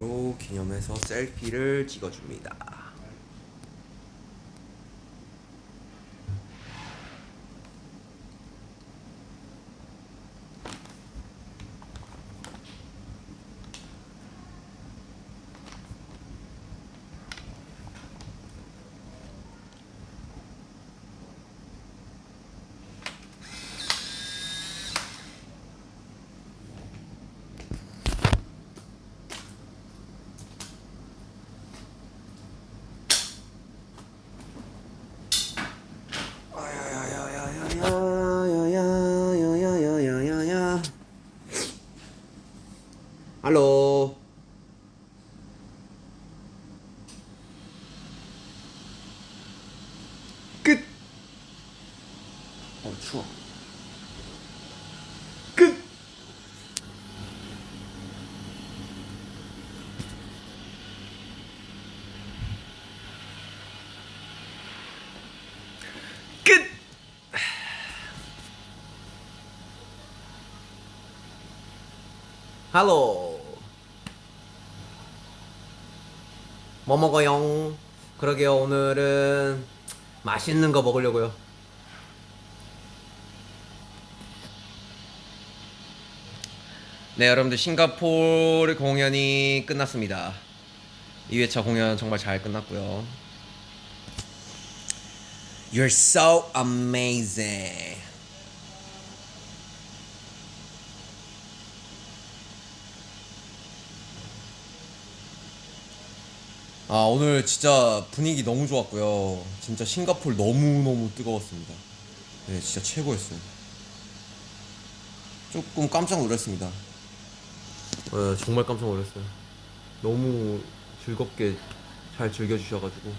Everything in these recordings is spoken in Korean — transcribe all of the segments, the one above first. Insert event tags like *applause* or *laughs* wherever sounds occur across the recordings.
로 기념해서 셀피를 찍어줍니다. 할로. 뭐 먹어요? 그러게요. 오늘은 맛있는 거 먹으려고요. 네, 여러분들 싱가포르 공연이 끝났습니다. 2회차 공연 정말 잘 끝났고요. You're so amazing. 아 오늘 진짜 분위기 너무 좋았고요. 진짜 싱가포르 너무 너무 뜨거웠습니다. 네, 진짜 최고였어요. 조금 깜짝 놀랐습니다. 네, 정말 깜짝 놀랐어요. 너무 즐겁게 잘 즐겨주셔가지고.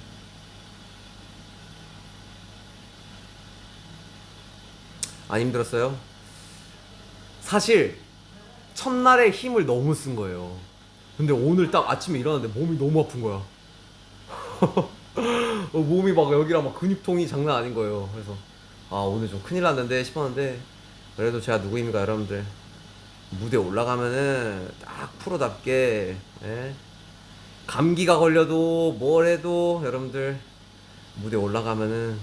안 힘들었어요? 사실 첫날에 힘을 너무 쓴 거예요. 근데 오늘 딱 아침에 일어났는데 몸이 너무 아픈 거야. *laughs* 어, 몸이 막 여기랑 막 근육통이 장난 아닌 거예요. 그래서 아 오늘 좀 큰일 났는데 싶었는데 그래도 제가 누구입니까 여러분들 무대 올라가면은 딱 프로답게 예? 감기가 걸려도 뭘 해도 여러분들 무대 올라가면은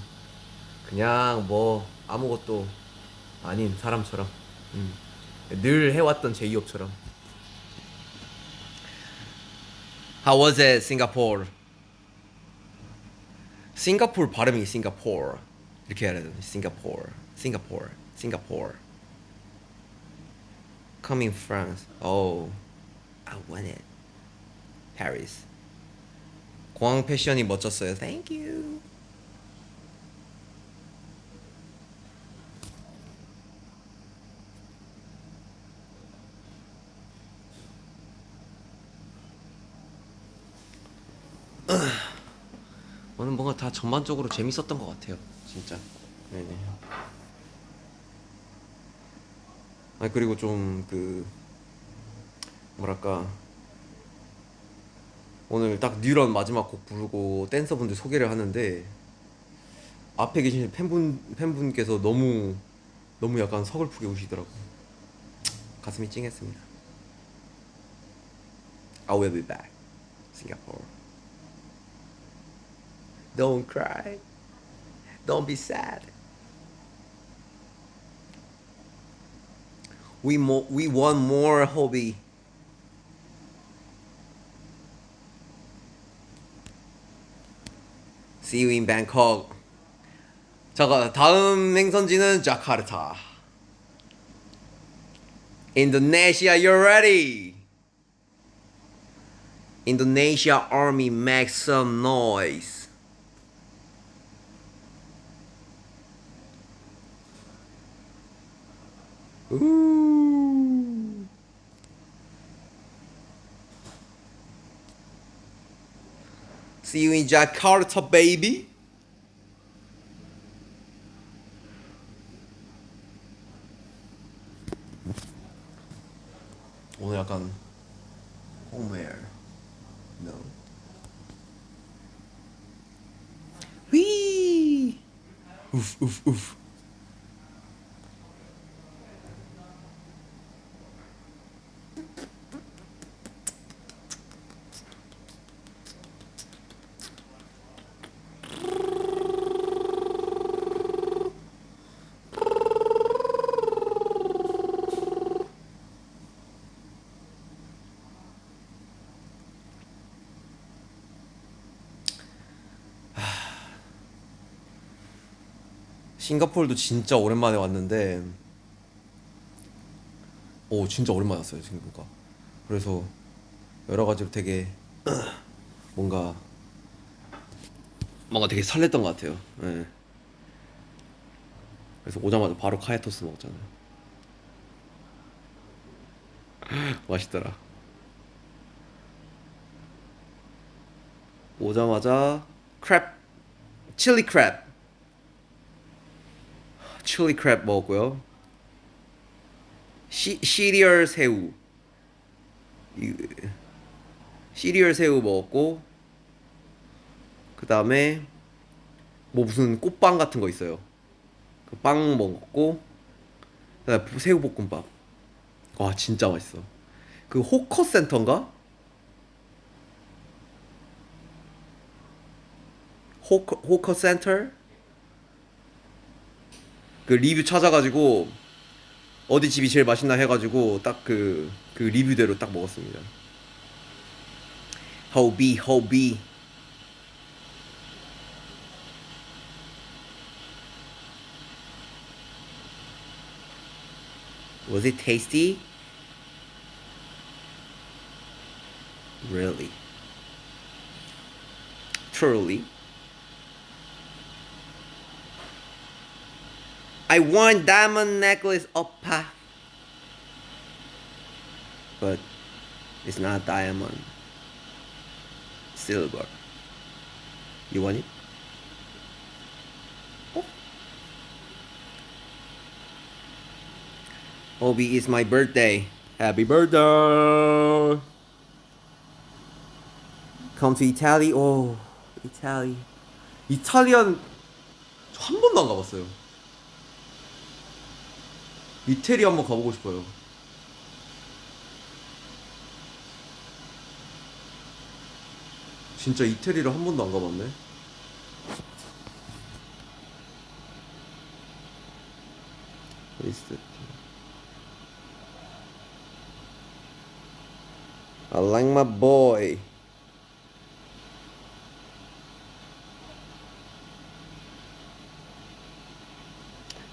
그냥 뭐 아무것도 아닌 사람처럼 음. 늘 해왔던 제이홉처럼 How was it, Singapore? 싱가포르 발음이 싱가포르 이렇게 해야 되는 싱가포르 싱가포르 싱가포르 Coming France. Oh I want it. Paris. 공항 패션이 멋졌어요. Thank you. 오늘 *clears throat* 뭔가 다 전반적으로 재밌었던 것 같아요. 진짜. 네네. 아 그리고 좀 그 뭐랄까 오늘 딱 뉴런 마지막 곡 부르고 댄서분들 소개를 하는데 앞에 계신 팬분 팬분께서 너무 너무 약간 서글프게 우시더라고. 가슴이 찡했습니다. I will be back, Singapore. Don't cry. Don't be sad. We mo- we want more hobby. See you in Bangkok. 잠깐 다음 행선지는 자카르타. Indonesia, you're ready. Indonesia army make some noise. Ooh. See you in Jakarta, baby. 싱가포르도 진짜 오랜만에 왔는데 오 진짜 오랜만에 왔어요 지금 보니까 그래서 여러 가지로 되게 *clears throat* 뭔가 뭔가 되게 설렜던 것 같아요. 예. 그래서 오자마자 바로 카야토스 먹었잖아요. *laughs* 맛있더라. 오자마자 크랩 칠리 크랩 칠리 크랩 먹었고요. 시, 시리얼 새우 이, 시리얼 새우 먹었고 그 다음에 뭐 무슨 꽃빵 같은 거 있어요. 그 빵 먹었고 그다음에 새우 볶음밥. 와 진짜 맛있어. 그 호커 센터인가? 호커 호커 센터? 그 리뷰 찾아가지고 어디 집이 제일 맛있나 해가지고 딱 그 그 리뷰대로 딱 먹었습니다. 호비 호비 Was it tasty? Really? Truly? I want diamond necklace oppa. But it's not diamond. Silver. You want it? Oh. Obi, it's my birthday. Happy birthday! Come to Italy. Oh, Italy. 이탈리안 한 번도 안 가봤어요. 이태리 한번 가보고 싶어요. 진짜 이태리를 한 번도 안 가봤네. 리스트. I like my boy.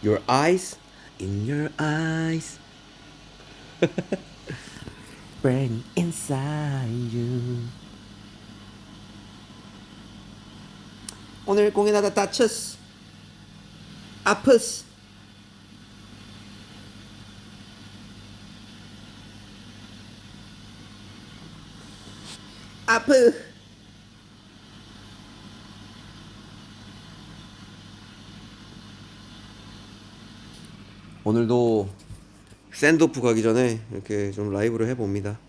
Your eyes, in your eyes, burn inside you. 오늘 공연하다 다쳤어. 아프스. 아프. 오늘도 샌드오프 가기 전에 이렇게 좀 라이브를 해봅니다.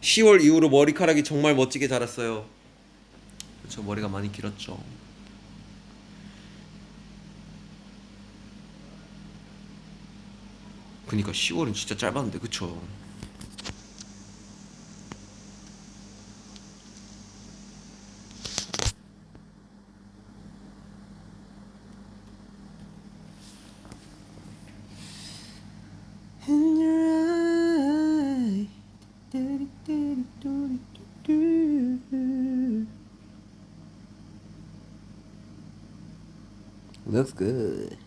10월 이후로 머리카락이 정말 멋지게 자랐어요. 그렇죠, 머리가 많이 길었죠. 그니까 10월은 진짜 짧았는데, 그쵸? In your eye. Looks good.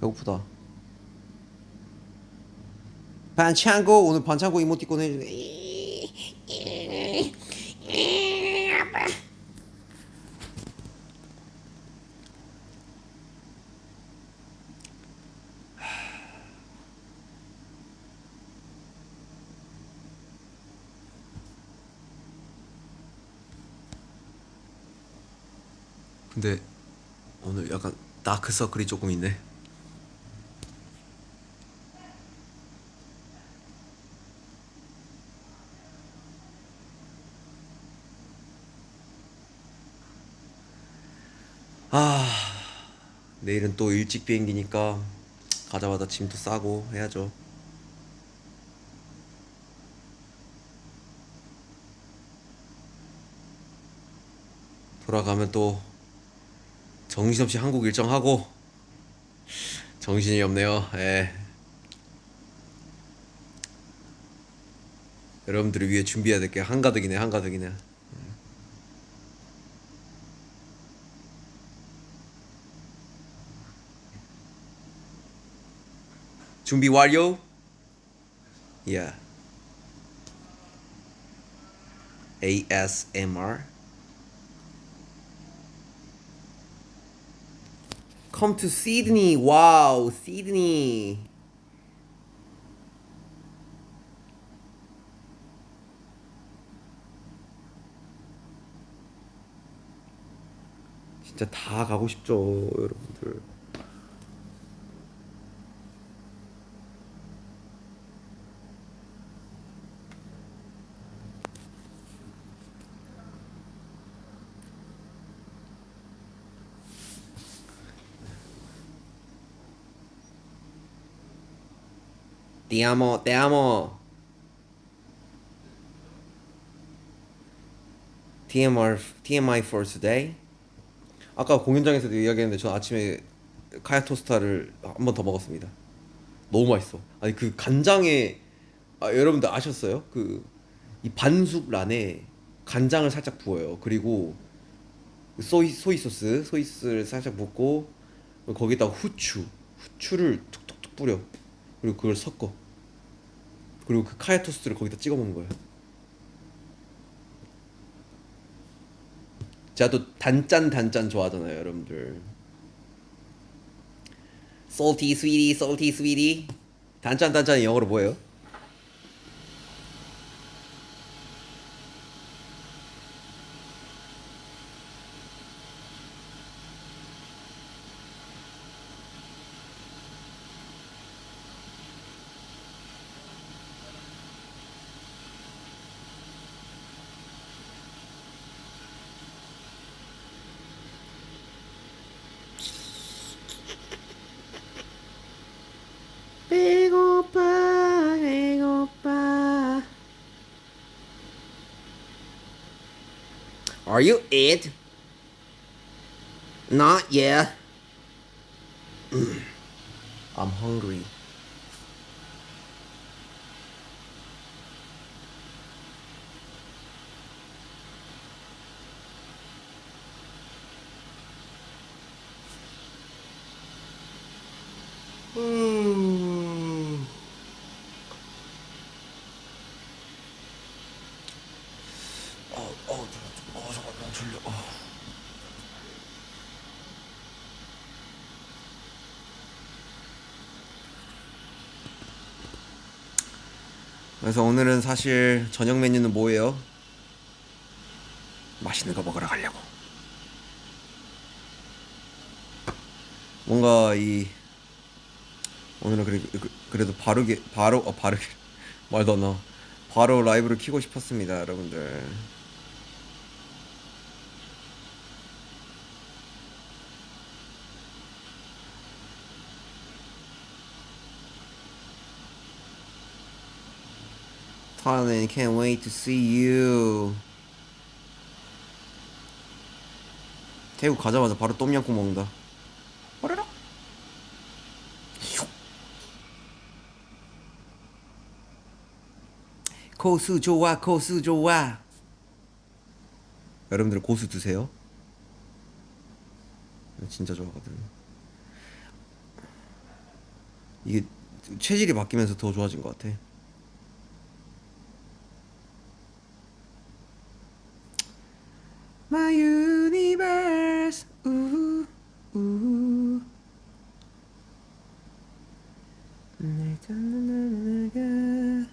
배고프다. 반창고 오늘 반창고 이모티콘 해주네. 근데 오늘 약간 다크서클이 조금 있네. 아, 내일은 또 일찍 비행기니까 가자마자 짐도 싸고 해야죠. 돌아가면 또 정신없이 한국 일정하고 정신이 없네요. 예. 여러분들을 위해 준비해야 될 게 한가득이네, 한가득이네. 준비 완료. 예. Yeah. ASMR Come to Sydney. Wow, Sydney. 진짜 다 가고 싶죠, 여러분들. Te amo, te amo. TMR, TMI for today. 아까 공연장에서도 이야기했는데 저 아침에 카야 토스타를 한 번 더 먹었습니다. 너무 맛있어. 아니 그 간장에 아, 여러분들 아셨어요? 그 이 반숙 란에 간장을 살짝 부어요. 그리고 소이 소이 소스, 소이 소스를 살짝 붓고 거기다가 후추, 후추를 툭툭툭 뿌려. 그리고 그걸 섞어. 그리고 그 카야 토스트를 거기다 찍어 먹는 거예요. 제가 또 단짠 단짠 좋아하잖아요, 여러분들. salty sweetie, salty sweetie. 단짠 단짠이 영어로 뭐예요? Are you it? Not yet. Mm. I'm hungry. 그래서 오늘은 사실 저녁 메뉴는 뭐예요? 맛있는 거 먹으러 가려고. 뭔가 이 오늘은 그래, 그- 그래도 바르게 바로 어 바르게 *laughs* 말도 안 나와. 바로 라이브를 키고 싶었습니다, 여러분들. Thailand, can't wait to see you. 태국 가자마자 바로 똠양꿍 먹는다. 빠르락. 고수 좋아, 고수 좋아. 여러분들 고수 드세요. 진짜 좋아하거든. 이게 체질이 바뀌면서 더 좋아진 것 같아. My universe, 우, 우. 날 찾는 내가.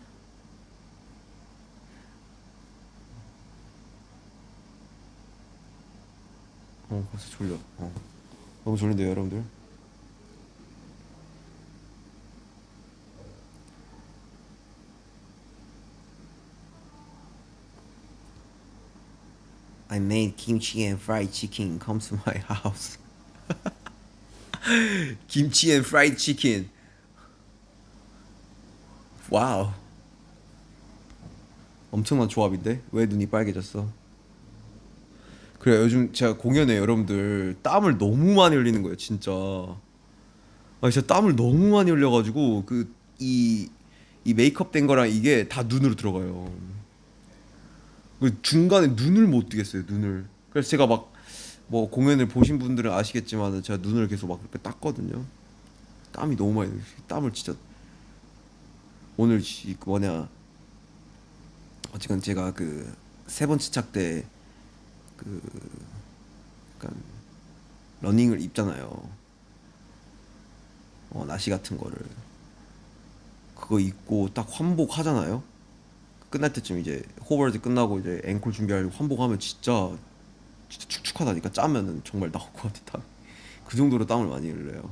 어, 벌써 졸려. 어. 너무 졸린데요, 여러분들. I made kimchi and fried chicken. Come to my *laughs* house. kimchi and fried chicken. 와우. 엄청난 조합인데 왜 눈이 빨개졌어? 그래 요즘 제가 공연에 여러분들 땀을 너무 많이 흘리는 거예요 진짜. 아 진짜 땀을 너무 많이 흘려가지고 그 이 이 메이크업 된 거랑 이게 다 눈으로 들어가요. 그 중간에 눈을 못 뜨겠어요 눈을 그래서 제가 막 뭐 공연을 보신 분들은 아시겠지만 제가 눈을 계속 막 그렇게 땄거든요 땀이 너무 많이. 땀을 진짜 오늘 뭐냐 어쨌건 제가 그 세 번째 착 때 그 약간 러닝을 입잖아요. 어 나시 같은 거를 그거 입고 딱 환복 하잖아요. 끝날 때쯤 이제 호버드 끝나고 이제 앵콜 준비하려고 환복하면 진짜 진짜 축축하다니까 짜면은 정말 나올 것 같아 땀. 그 정도로 땀을 많이 흘려요.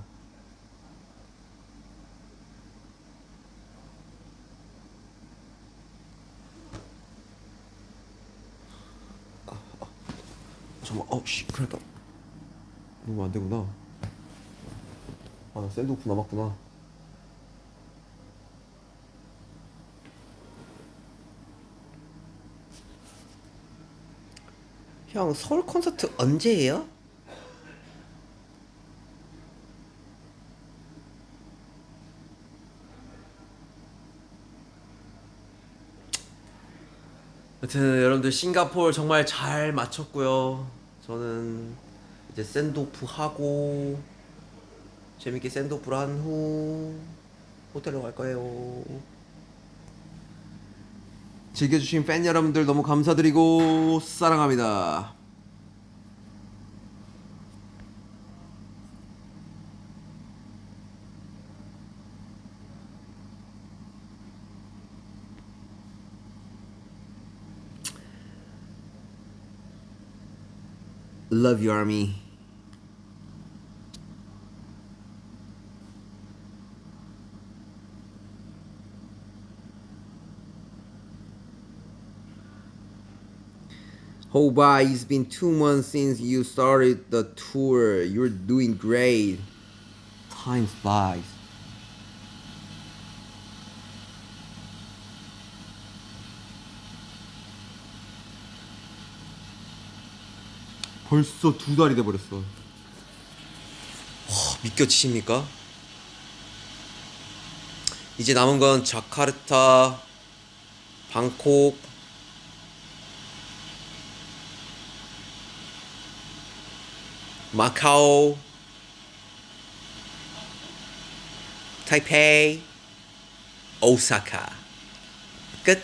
잠깐만 어씨 큰일 났다 너무 안 되구나 아나 샌드오프 남았구나 형 서울 콘서트 언제예요? 여튼 여러분들 싱가포르 정말 잘 마쳤고요. 저는 이제 샌드오프 하고 재밌게 샌드오프를 한 후 호텔로 갈 거예요. 즐겨주신 팬 여러분들 너무 감사드리고 사랑합니다. Love you. Hoba, it's been two months since you started the tour. You're doing great. Time flies. 벌써 두 달이 돼버렸어. 와, 믿겨지십니까? 이제 남은 건 자카르타, 방콕, 마카오, 타이페이, 오사카. 끝.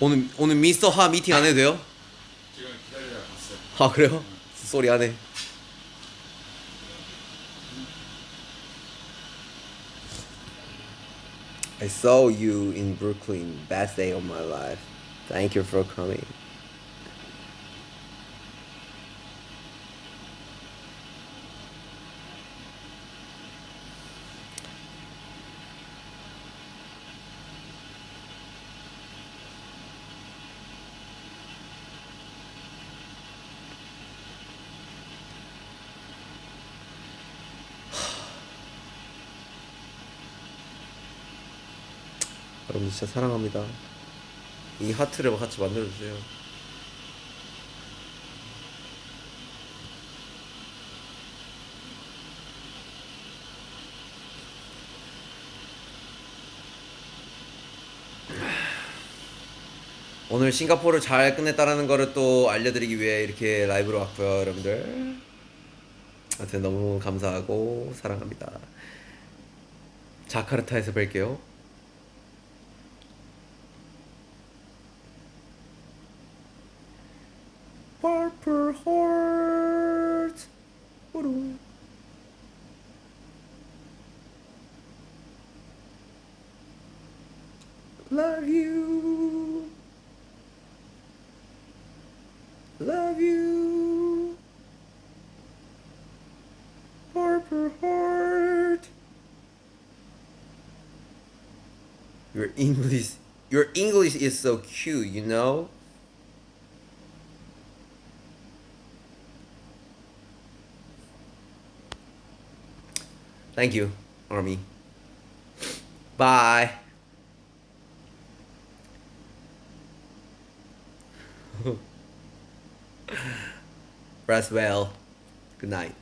오늘 오늘 미스터 하 미팅 안 해도 돼요? 지금 봤어요. 아 그래요? 쏘리 하네. I saw you in Brooklyn. Best day of my life. Thank you for coming. 여러분 진짜 사랑합니다. 이 하트를 같이 만들어주세요. 오늘 싱가포르를 잘 끝냈다라는 거를 또 알려드리기 위해 이렇게 라이브로 왔고요, 여러분들. 하여튼 너무 감사하고 사랑합니다. 자카르타에서 뵐게요. Love you. Purple Heart. Your English, your English is so cute, you know. Thank you, Army. Bye. *laughs* Rest well. Good night.